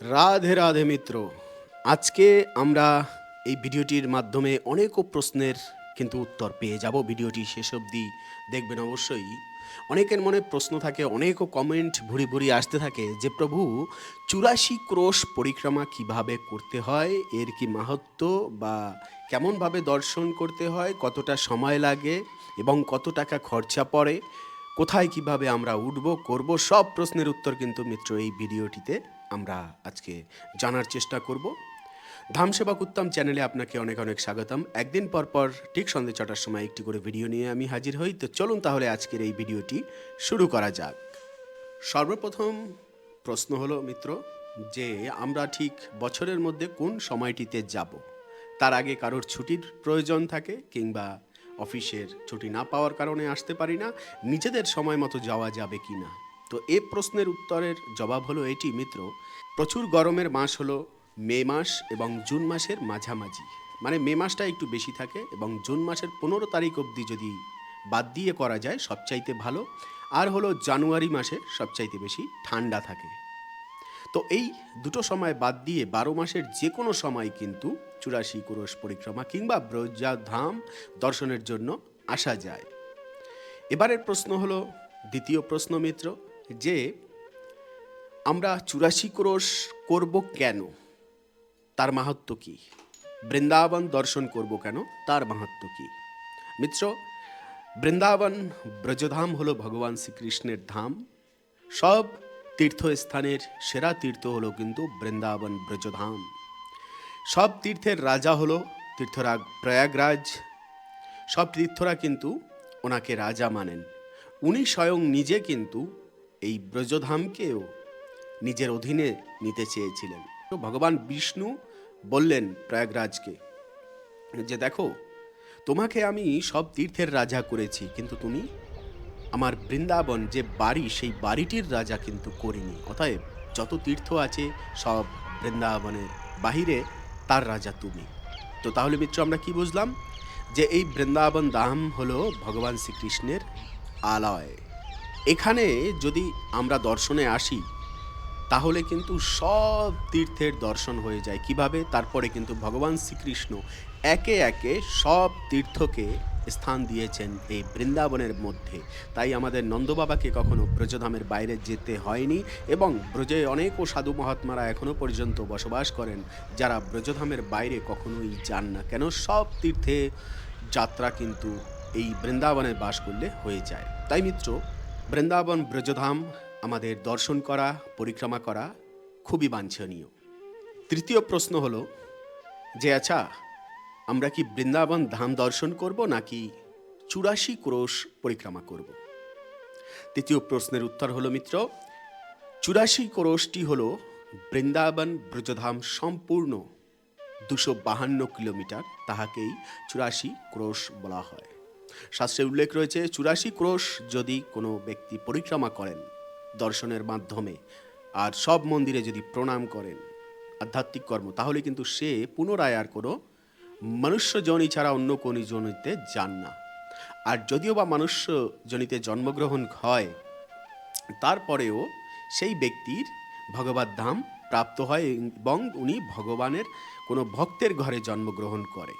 রাধে রাধে মিত্র। আজকে আমরা এই ভিডিওটির মাধ্যমে অনেকও প্রশ্নের কিন্তু উত্তর পেয়ে যাব। ভিডিওটি শেষ অবধি দেখবেন অবশ্যই। অনেকের মনে প্রশ্ন থাকে অনেকও কমেন্ট ভুরি ভুরি আসতে থাকে যে, প্রভু, চুরাশি ক্রোশ পরিক্রমা কীভাবে করতে হয়? এর কি মাহাত্ম? বা কেমনভাবে দর্শন করতে হয়? কতটা সময় লাগে? এবং কত টাকা খরচা পড়ে? কোথায় কীভাবে আমরা উঠব, করব? সব প্রশ্নের উত্তর কিন্তু মিত্র এই ভিডিওটিতে আমরা আজকে জানার চেষ্টা করব। ধামসেবক উত্তম চ্যানেলে আপনাকে অনেক অনেক স্বাগতম। একদিন পর পর ঠিক সন্ধ্যে ছটার সময় একটি করে ভিডিও নিয়ে আমি হাজির হই। তো চলুন তাহলে আজকের এই ভিডিওটি শুরু করা যাক। সর্বপ্রথম প্রশ্ন হলো, মিত্র, যে আমরা ঠিক বছরের মধ্যে কোন সময়টিতে যাব? তার আগে কারোর ছুটির প্রয়োজন থাকে কিংবা অফিসের ছুটি না পাওয়ার কারণে আসতে পারি না। নিজেদের সময় মতো যাওয়া যাবে কি না তো এ প্রশ্নের উত্তরের জবাব হলো এটি, মিত্র। প্রচুর গরমের মাস হলো মে মাস এবং জুন মাসের মাঝামাঝি। মানে মে মাসটা একটু বেশি থাকে এবং জুন মাসের পনেরো তারিখ অবধি যদি বাদ দিয়ে করা যায় সবচাইতে ভালো। আর হলো জানুয়ারি মাসে সবচাইতে বেশি ঠান্ডা থাকে। তো এই দুটো সময় বাদ দিয়ে বারো মাসের যে কোনো সময় কিন্তু চুরাশি কুরস পরিক্রমা কিংবা ব্রজাধাম দর্শনের জন্য আসা যায়। এবারের প্রশ্ন হলো, দ্বিতীয় প্রশ্ন, মিত্র। যে আমরা চুরাশি ক্রোশ করব কেন? তার মাহাত্ম কি? বৃন্দাবন দর্শন করব কেন? তার মাহাত্ম কি? মিত্র, বৃন্দাবন ব্রজধাম হলো ভগবান শ্রীকৃষ্ণের ধাম। সব তীর্থস্থানের সেরা তীর্থ হলো কিন্তু বৃন্দাবন ব্রজধাম। সব তীর্থের রাজা হলো তীর্থরাগ প্রয়াগরাজ। সব তীর্থরা কিন্তু ওনাকে রাজা মানেন। উনি স্বয়ং নিজে কিন্তু এই ব্রজধামকেও নিজের অধীনে নিতে চেয়েছিলেন। তো ভগবান বিষ্ণু বললেন প্রয়াগরাজকে যে দেখো, তোমাকে আমি সব তীর্থের রাজা করেছি, কিন্তু তুমি আমার বৃন্দাবন যে বাড়ি, সেই বাড়িটির রাজা কিন্তু করিনি। অতএব যত তীর্থ আছে, সব বৃন্দাবনের বাহিরে তার রাজা তুমি। তো তাহলে মিত্র, আমরা কি বুঝলাম? যে এই বৃন্দাবন ধাম হলো ভগবান শ্রীকৃষ্ণের আলয়। এখানে যদি আমরা দর্শনে আসি, তাহলে কিন্তু সব তীর্থের দর্শন হয়ে যায়। কীভাবে? তারপরে কিন্তু ভগবান শ্রীকৃষ্ণ একে একে সব তীর্থকে স্থান দিয়েছেন এই বৃন্দাবনের মধ্যে। তাই আমাদের নন্দবাবাকে কখনো ব্রজধামের বাইরে যেতে হয়নি এবং ব্রজে অনেকও সাধু মহাত্মারা এখনও পর্যন্ত বসবাস করেন, যারা ব্রজধামের বাইরে কখনোই যান না। কেন? সব তীর্থে যাত্রা কিন্তু এই বৃন্দাবনে বাস করলে হয়ে যায়। তাই মিত্র বৃন্দাবন ব্রজধাম আমাদের দর্শন করা, পরিক্রমা করা খুবই বাঞ্ছনীয়। তৃতীয় প্রশ্ন হলো যে আচ্ছা আমরা কি বৃন্দাবন ধাম দর্শন করব নাকি চুরাশি ক্রোশ পরিক্রমা করব? তৃতীয় প্রশ্নের উত্তর হলো, মিত্র, চুরাশি ক্রোশটি হলো বৃন্দাবন ব্রজধাম সম্পূর্ণ দুশো বাহান্ন কিলোমিটার, তাহাকেই চুরাশি ক্রোশ বলা হয়। শাস্ত্রে উল্লেখ রয়েছে, চুরাশি ক্রোশ যদি কোনো ব্যক্তি পরিক্রমা করেন দর্শনের মাধ্যমে, আর সব মন্দিরে যদি প্রণাম করেন, আধ্যাত্মিক কর্ম, তাহলে কিন্তু সে পুনরায় আর কোনো মনুষ্য জনি ছাড়া অন্য কোনো জনিতে যান না। আর যদিও বা মনুষ্য জনিতে জন্মগ্রহণ হয়, তারপরেও সেই ব্যক্তির ভগবত ধাম প্রাপ্ত হয় এবং উনি ভগবানের কোনো ভক্তের ঘরে জন্মগ্রহণ করে।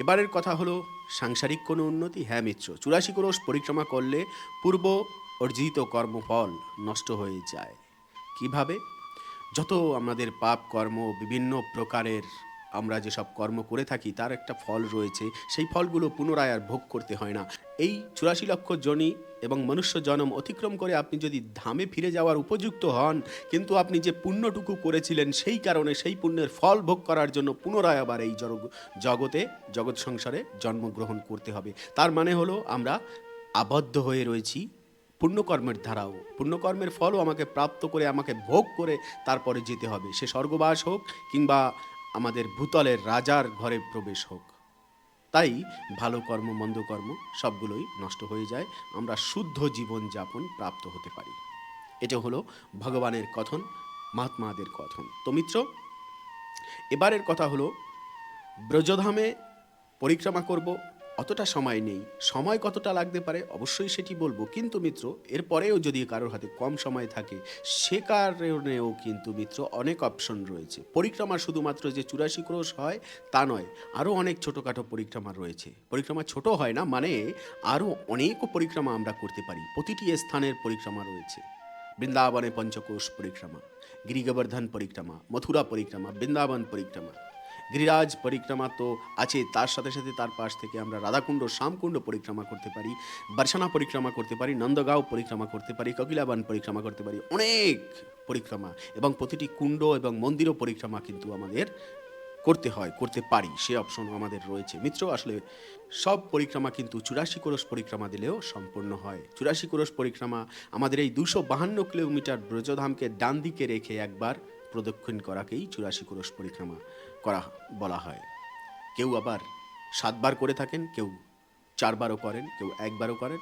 এবারের কথা হলো, সাংসারিক কোনো উন্নতি? হ্যাঁ মিত্র। চুরাশি কোষ পরিক্রমা করলে পূর্ব অর্জিত কর্মফল নষ্ট হয়ে যায়। কীভাবে? যত আমাদের পাপ কর্ম বিভিন্ন প্রকারের আমরা যেসব কর্ম করে থাকি, তার একটা ফল রয়েছে। সেই ফলগুলো পুনরায় আর ভোগ করতে হয় না। এই চুরাশি লক্ষ জনি এবং মনুষ্য জন্ম অতিক্রম করে আপনি যদি ধামে ফিরে যাওয়ার উপযুক্ত হন, কিন্তু আপনি যে পুণ্যটুকু করেছিলেন, সেই কারণে সেই পুণ্যের ফল ভোগ করার জন্য পুনরায় আবার এই জগ- জগতে, জগৎ সংসারে জন্মগ্রহণ করতে হবে। তার মানে হলো, আমরা আবদ্ধ হয়ে রয়েছি পুণ্যকর্মের ধারাও। পুণ্যকর্মের ফলও আমাকে প্রাপ্ত করে, আমাকে ভোগ করে তারপরে যেতে হবে। সে স্বর্গবাস হোক কিংবা আমাদের ভূতলের রাজার ঘরে প্রবেশ হোক। তাই ভালো কর্ম, মন্দ কর্ম সবগুলোই নষ্ট হয়ে যায়। আমরা শুদ্ধ জীবন যাপন প্রাপ্ত হতে পারি। এটা হলো ভগবানের কথন, মহাত্মাদের কথন। তো মিত্র, এবারের কথা হলো, ব্রজধামে পরিক্রমা করব অতটা সময় নেই। সময় কতটা লাগতে পারে অবশ্যই সেটি বলব। কিন্তু মিত্র, এরপরেও যদি কারোর হাতে কম সময় থাকে, সে কারণেও কিন্তু মিত্র অনেক অপশন রয়েছে। পরিক্রমা শুধুমাত্র যে চুরাশি ক্রোশ হয়, তা নয়, আরও অনেক ছোটোখাটো পরিক্রমা রয়েছে। পরিক্রমা ছোট হয় না মানে আরও অনেক পরিক্রমা আমরা করতে পারি। প্রতিটি স্থানের পরিক্রমা রয়েছে। বৃন্দাবনে পঞ্চকোষ পরিক্রমা, গিরিগোবর্ধন পরিক্রমা, মথুরা পরিক্রমা, বৃন্দাবন পরিক্রমা। গিরিরাজ পরিক্রমা তো আছে, তার সাথে সাথে তার পাশ থেকে আমরা রাধাকুণ্ড, শ্যামকুণ্ড পরিক্রমা করতে পারি বর্ষানা পরিক্রমা করতে পারি, নন্দগাঁও পরিক্রমা করতে পারি, ককিলাবান পরিক্রমা করতে পারি, অনেক পরিক্রমা এবং প্রতিটি কুণ্ড এবং মন্দিরও পরিক্রমা কিন্তু আমাদের করতে হয়, করতে পারি, সে অপশন আমাদের রয়েছে। মিত্র, আসলে সব পরিক্রমা কিন্তু চুরাশি কোরস পরিক্রমা দিলেও সম্পূর্ণ হয়। চুরাশি কোরস পরিক্রমা আমাদের এই দুশো বাহান্ন কিলোমিটার ব্রজধামকে ডান দিকে রেখে একবার প্রদক্ষিণ করাকেই চুরাশি কোরস পরিক্রমা করা বলা হয়। কেউ আবার সাতবার করে থাকেন, কেউ চারবারও করেন, কেউ একবারও করেন।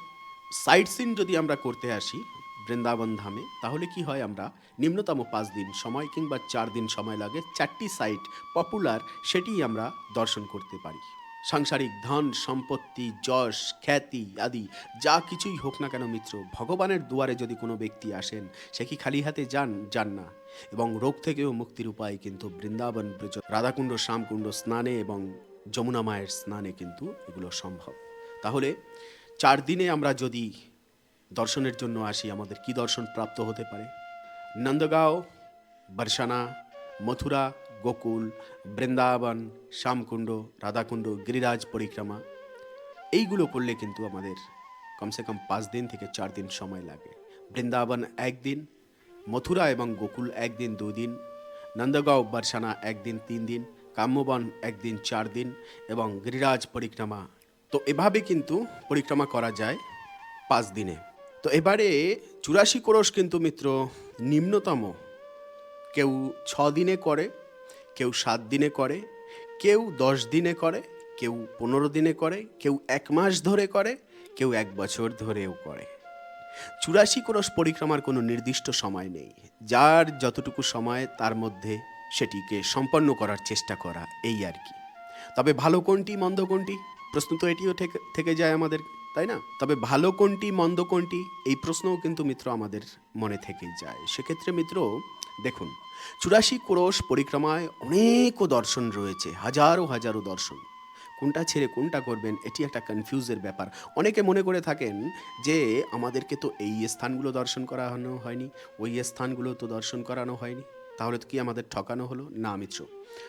সাইট সিন যদি আমরা করতে আসি বৃন্দাবন ধামে, তাহলে কি হয় আমরা নিম্নতম পাঁচ দিন সময় কিংবা চার দিন সময় লাগে চারটি সাইট পপুলার সেটি আমরা দর্শন করতে পারি। সাংসারিক ধন, সম্পত্তি, যশ, খ্যাতি আদি, যা কিছুই হোক না কেন মিত্র, ভগবানের দুয়ারে যদি কোনো ব্যক্তি আসেন, সে কি খালি হাতে যান? যান না। এবং রোগ থেকেও মুক্তির উপায় কিন্তু বৃন্দাবন ব্রজ, রাধাকুণ্ড, শ্যামকুণ্ড স্নানে এবং যমুনা মায়ের স্নানে কিন্তু এগুলো সম্ভব। তাহলে চার দিনে আমরা যদি দর্শনের জন্য আসি, আমাদের কি দর্শন প্রাপ্ত হতে পারে? নন্দগাঁও, বর্ষানা, মথুরা গোকুল, বৃন্দাবন, শ্যামকুণ্ড, রাধাকুণ্ড, গিরিরাজ, পরিক্রমা, এইগুলো করলে কিন্তু আমাদের কমসে কম পাঁচ দিন থেকে চার দিন সময় লাগে। বৃন্দাবন একদিন, মথুরা এবং গোকুল একদিন, দুদিন, নন্দগাঁও বর্ষানা একদিন, তিন দিন, কাম্যবন একদিন, চার দিন এবং গিরিরাজ, পরিক্রমা। তো এভাবে কিন্তু পরিক্রমা করা যায় পাঁচ দিনে। তো এবারে চুরাশি কোরস কিন্তু মিত্র, নিম্নতম কেউ ছ দিনে করে কেউ সাত দিনে করে, কেউ দশ দিনে করে, কেউ পনেরো দিনে করে, কেউ এক মাস ধরে করে, কেউ এক বছর ধরেও করে। চুরাশি কোরস পরিক্রমার কোনো নির্দিষ্ট সময় নেই। যার যতটুকু সময়, তার মধ্যে সেটিকে সম্পন্ন করার চেষ্টা করা এই আর কি। তবে ভালো কোনটি, মন্দ কোনটি? প্রশ্ন তো এটিও থেকে- থেকে যায় আমাদের, তাই না? তবে ভালো কোনটি, মন্দ কোনটি? এই প্রশ্নও কিন্তু মিত্র আমাদের মনে থেকেই যায়। সেক্ষেত্রে মিত্র দেখুন, চুরাশি কোরস পরিক্রমায় অনেকও দর্শন রয়েছে, হাজারো হাজারো দর্শন। কোনটা ছেড়ে কোনটা করবেন, এটি একটা কনফিউজের ব্যাপার। অনেকে মনে করে থাকেন যে, আমাদেরকে তো এই স্থানগুলো দর্শন করানো হয়নি, ওই স্থানগুলো তো দর্শন করানো হয়নি। তাহলে তো কি আমাদের ঠকানো হলো? না, মিত্র।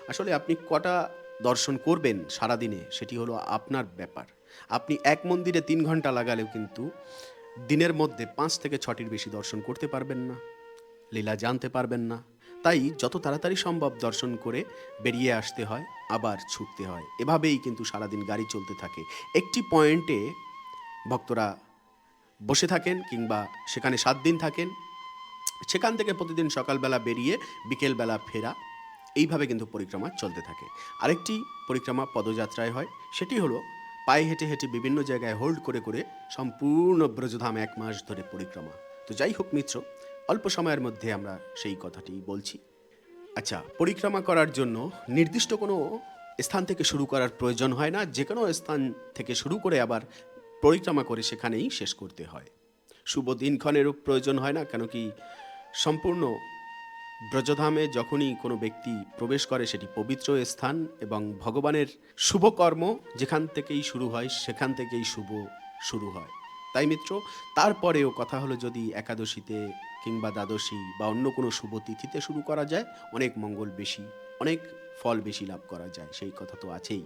আসলে আপনি কটা দর্শন করবেন সারাদিনে, সেটি হলো আপনার ব্যাপার। আপনি এক মন্দিরে তিন ঘণ্টা লাগালেও কিন্তু দিনের মধ্যে পাঁচ থেকে ছটির বেশি দর্শন করতে পারবেন না। লীলা জানতে পারবেন না। তাই যত তাড়াতাড়ি সম্ভব দর্শন করে বেরিয়ে আসতে হয়, আবার ছুটতে হয়। এভাবেই কিন্তু সারাদিন গাড়ি চলতে থাকে। একটি পয়েন্টে ভক্তরা বসে থাকেন কিংবা সেখানে সাত দিন থাকেন। সেখান থেকে প্রতিদিন সকালবেলা বেরিয়ে বিকেলবেলা ফেরা। এইভাবে কিন্তু পরিক্রমা চলতে থাকে। আরেকটি পরিক্রমা পদযাত্রায় হয়, সেটি হলো পায়ে হেঁটে হেঁটে বিভিন্ন জায়গায় হোল্ড করে করে সম্পূর্ণ ব্রজধাম এক মাস ধরে পরিক্রমা। তো যাই হোক মিত্র অল্প সময়ের মধ্যে আমরা সেই কথাটি বলছি। আচ্ছা পরিক্রমা করার জন্য নির্দিষ্ট কোনো স্থান থেকে শুরু করার প্রয়োজন হয় না, যে কোনো স্থান থেকে শুরু করে আবার পরিক্রমা করে সেখানেই শেষ করতে হয়। শুভ দিনক্ষণেরও প্রয়োজন হয় না, কেন কি সম্পূর্ণ ব্রজধামে যখনই কোনো ব্যক্তি প্রবেশ করে সেটি পবিত্র স্থান এবং ভগবানের শুভ কর্ম যেখান থেকেই শুরু হয়, সেখান থেকেই শুভ শুরু হয়। তাই মিত্র, তারপরেও কথা হলো যদি একাদশীতে কিংবা দ্বাদশী বা অন্য কোনো শুভ তিথিতে শুরু করা যায়, অনেক মঙ্গল বেশি, অনেক ফল বেশি লাভ করা যায়, সেই কথা তো আছেই।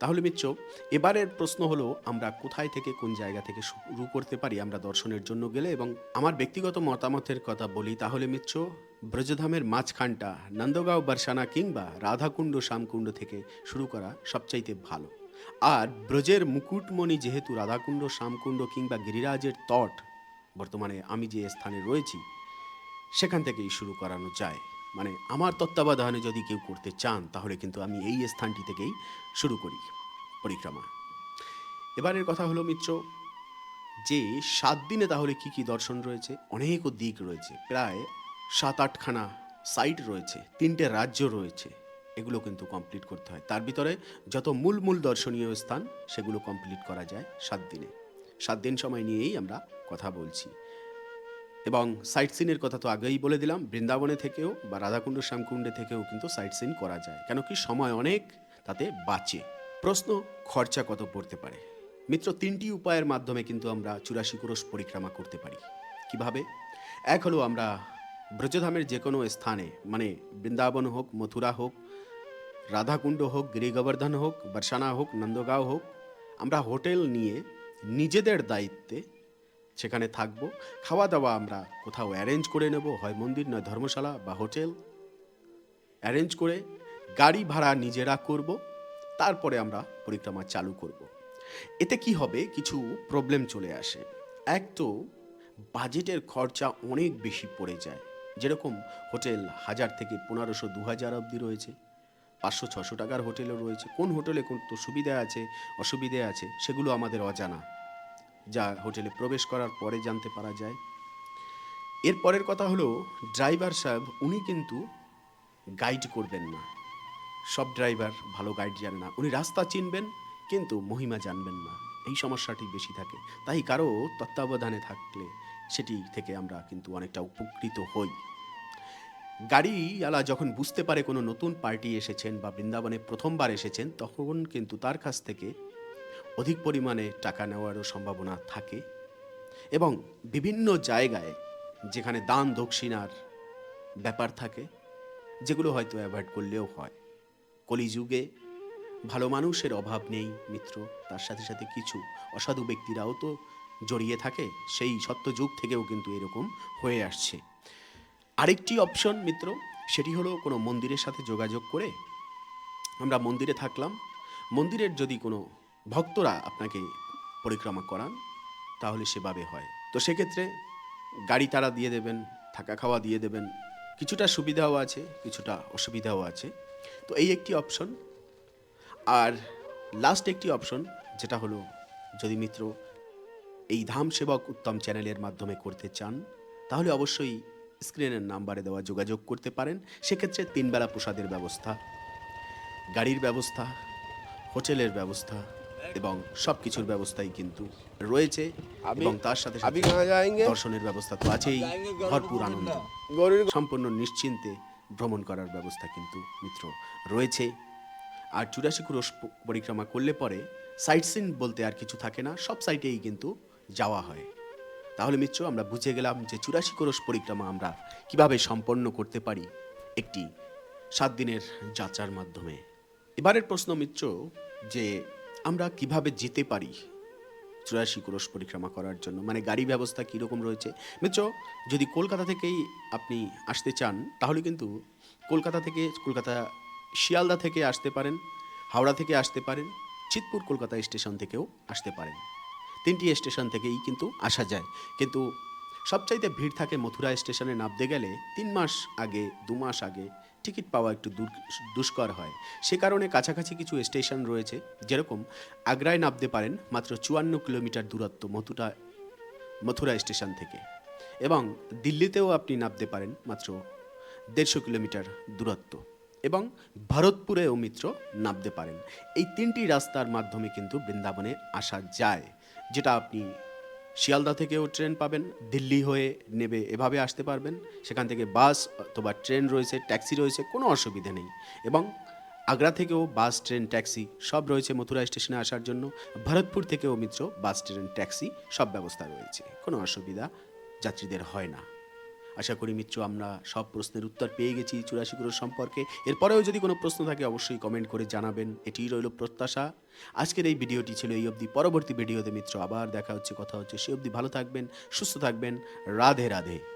তাহলে মিত্র, এবারের প্রশ্ন হলো, আমরা কোথায় থেকে কোন জায়গা থেকে শুরু করতে পারি, আমরা দর্শনের জন্য গেলে? এবং আমার ব্যক্তিগত মতামতের কথা বলি তাহলে মিত্র, ব্রজধামের মাঝখানটা নন্দগাঁও বর্ষানা কিংবা রাধাকুণ্ড, শ্যামকুণ্ড থেকে শুরু করা সবচাইতে ভালো। আর ব্রজের মুকুটমণি যেহেতু রাধাকুণ্ড, শ্যামকুণ্ড কিংবা গিরিরাজের তট বর্তমানে আমি যে স্থানে রয়েছি, সেখান থেকেই শুরু করানো যায়। মানে আমার তত্ত্বাবধানে যদি কেউ করতে চান, তাহলে কিন্তু আমি এই স্থানটি থেকেই শুরু করি পরিক্রমা। এবারের কথা হলো মিত্র, যে সাত দিনে তাহলে কি কি দর্শন রয়েছে? অনেকও দিক রয়েছে, প্রায় সাত আটখানা সাইট রয়েছে, তিনটে রাজ্য রয়েছে। এগুলো কিন্তু কমপ্লিট করতে হয়। তার ভিতরে যত মূল মূল দর্শনীয় স্থান, সেগুলো কমপ্লিট করা যায় সাত দিনে। সাত দিন সময় নিয়েই আমরা কথা বলছি। এবং সাইট সিনের কথা তো আগেই বলে দিলাম, বৃন্দাবনে থেকেও বা রাধাকুণ্ড, শ্যামকুণ্ডে থেকেও কিন্তু সাইট সিন করা যায়। কেন কি সময় অনেক, তাতে বাঁচে। প্রশ্ন, খরচা কত পড়তে পারে? মিত্র, তিনটি উপায়ের মাধ্যমে কিন্তু আমরা চুরাশি ক্রোশ পরিক্রমা করতে পারি। কীভাবে? এক হলো আমরা ব্রজধামের যে কোনো স্থানে মানে বৃন্দাবন হোক, মথুরা হোক, রাধাকুণ্ড হোক, গিরিগোবর্ধন হোক, বর্ষানা হোক, নন্দগাঁও হোক, আমরা হোটেল নিয়ে নিজেদের দায়িত্বে সেখানে থাকব। খাওয়া দাওয়া আমরা কোথাও অ্যারেঞ্জ করে নেব, হয় মন্দির, নয় ধর্মশালা বা হোটেল। অ্যারেঞ্জ করে গাড়ি ভাড়া নিজেরা করব, তারপরে আমরা পরিক্রমা চালু করব। এতে কি হবে? কিছু প্রবলেম চলে আসে। এক তো বাজেটের খরচা অনেক বেশি পড়ে যায়। যেরকম হোটেল হাজার থেকে পনেরোশো দু হাজার অবধি রয়েছে। পাঁচশো, ছশো টাকার হোটেলও রয়েছে। কোন হোটেলে কোন তো সুবিধা আছে, অসুবিধে আছে, সেগুলো আমাদের অজানা। যা হোটেলে প্রবেশ করার পরে জানতে পারা যায়। এর পরের কথা হলো, ড্রাইভার সাহেব, উনি কিন্তু গাইড করবেন না। সব ড্রাইভার ভালো গাইড জানে না। উনি রাস্তা চিনবেন, কিন্তু মহিমা জানবেন না। এই সমস্যাটি বেশি থাকে। তাই কারও তত্ত্বাবধানে থাকলে সেটি থেকে আমরা কিন্তু অনেকটা উপকৃত হই। গাড়িওয়ালা যখন বুঝতে পারে কোনো নতুন পার্টি এসেছেন বা বৃন্দাবনে প্রথমবার এসেছেন, তখন কিন্তু তার কাছ থেকে অধিক পরিমাণে টাকা নেওয়ারও সম্ভাবনা থাকে এবং বিভিন্ন জায়গায় যেখানে দান দক্ষিণার ব্যাপার থাকে, যেগুলো হয়তো অ্যাভয়েড করলেও হয়। কলিযুগে ভালো মানুষের অভাব নেই, মিত্র। তার সাথে সাথে কিছু অসাধু ব্যক্তিরাও তো জড়িয়ে থাকে, সেই সত্যযুগ থেকেও কিন্তু এরকম হয়ে আসছে। আরেকটি অপশন মিত্র, সেটি হলো কোনো মন্দিরের সাথে যোগাযোগ করে আমরা মন্দিরে থাকলাম। মন্দিরের যদি কোনো ভক্তরা আপনাকে পরিক্রমা করান, তাহলে সেভাবে হয়। তো সেক্ষেত্রে গাড়ি তারা দিয়ে দেবেন, থাকা খাওয়া দিয়ে দেবেন, কিছুটা সুবিধাও আছে, কিছুটা অসুবিধাও আছে। তো এই একটি অপশন আর লাস্ট একটি অপশন যেটা হলো, যদি মিত্র এই ধাম সেবক উত্তম চ্যানেলের মাধ্যমে করতে চান তাহলে অবশ্যই স্ক্রিনের নাম্বারে দেওয়া যোগাযোগ করতে পারেন। সেক্ষেত্রে তিনবেলা প্রসাদের ব্যবস্থা গাড়ির ব্যবস্থা হোটেলের ব্যবস্থা এবং সব কিছুর ব্যবস্থাই কিন্তু রয়েছে এবং তার সাথে দর্শনের ব্যবস্থা তো আছেই। ভরপুর আনন্দ। সম্পূর্ণ নিশ্চিন্তে ভ্রমণ করার ব্যবস্থা কিন্তু মিত্র রয়েছে। আর চুরাশি ক্রোশ পরিক্রমা করলে পরে সাইট সিন বলতে আর কিছু থাকে না। সব সাইটেই কিন্তু যাওয়া হয়। তাহলে মিত্র, আমরা বুঝে গেলাম যে চুরাশি ক্রোশ পরিক্রমা আমরা কীভাবে সম্পন্ন করতে পারি একটি সাত দিনের যাত্রার মাধ্যমে। এবারের প্রশ্ন মিত্র, যে আমরা কীভাবে যেতে পারি চুরাশি ক্রোশ পরিক্রমা করার জন্য? মানে গাড়ি ব্যবস্থা কীরকম রয়েছে? মিত্র, যদি কলকাতা থেকেই আপনি আসতে চান, তাহলে কিন্তু কলকাতা থেকে, কলকাতা শিয়ালদা থেকে আসতে পারেন, হাওড়া থেকে আসতে পারেন, চিতপুর কলকাতা স্টেশন থেকেও আসতে পারেন। তিনটি স্টেশন থেকেই কিন্তু আসা যায়। কিন্তু সবচাইতে ভিড় থাকে মথুরা স্টেশনে নামতে গেলে তিন মাস আগে, দু মাস আগে টিকিট পাওয়া একটু দুষ্কর হয়। সে কারণে কাছাকাছি কিছু স্টেশন রয়েছে, যেরকম আগ্রায় নামতে পারেন মাত্র চুয়ান্ন কিলোমিটার দূরত্ব মথুরা মথুরা স্টেশন থেকে। এবং দিল্লিতেও আপনি নামতে পারেন মাত্র দেড়শো কিলোমিটার দূরত্ব। এবং ভরতপুরেও মিত্র নামতে পারেন। এই তিনটি রাস্তার মাধ্যমে কিন্তু বৃন্দাবনে আসা যায়। যেটা আপনি শিয়ালদা থেকেও ট্রেন পাবেন, দিল্লি হয়ে নেবে, এভাবে আসতে পারবেন। সেখান থেকে বাস অথবা ট্রেন রয়েছে, ট্যাক্সি রয়েছে, কোনো অসুবিধে নেই। এবং আগ্রা থেকেও বাস, ট্রেন, ট্যাক্সি সব রয়েছে মথুরা স্টেশনে আসার জন্য। ভরতপুর থেকেও মিত্র বাস, ট্রেন, ট্যাক্সি সব ব্যবস্থা রয়েছে। কোনো অসুবিধা যাত্রীদের হয় না। আশা করি মিত্র, আমরা সব প্রশ্নের উত্তর পেয়ে গেছি চুরাশি গ্রহ সম্পর্কে। এরপরেও যদি কোনো প্রশ্ন থাকে, অবশ্যই কমেন্ট করে জানাবেন। এটি রইল প্রত্যাশা। আজকের এই ভিডিওটি ছিল এই অবধি। পরবর্তী ভিডিওতে মিত্র আবার দেখা হচ্ছে, কথা হচ্ছে। সে অবধি ভালো থাকবেন, সুস্থ থাকবেন। রাধে রাধে।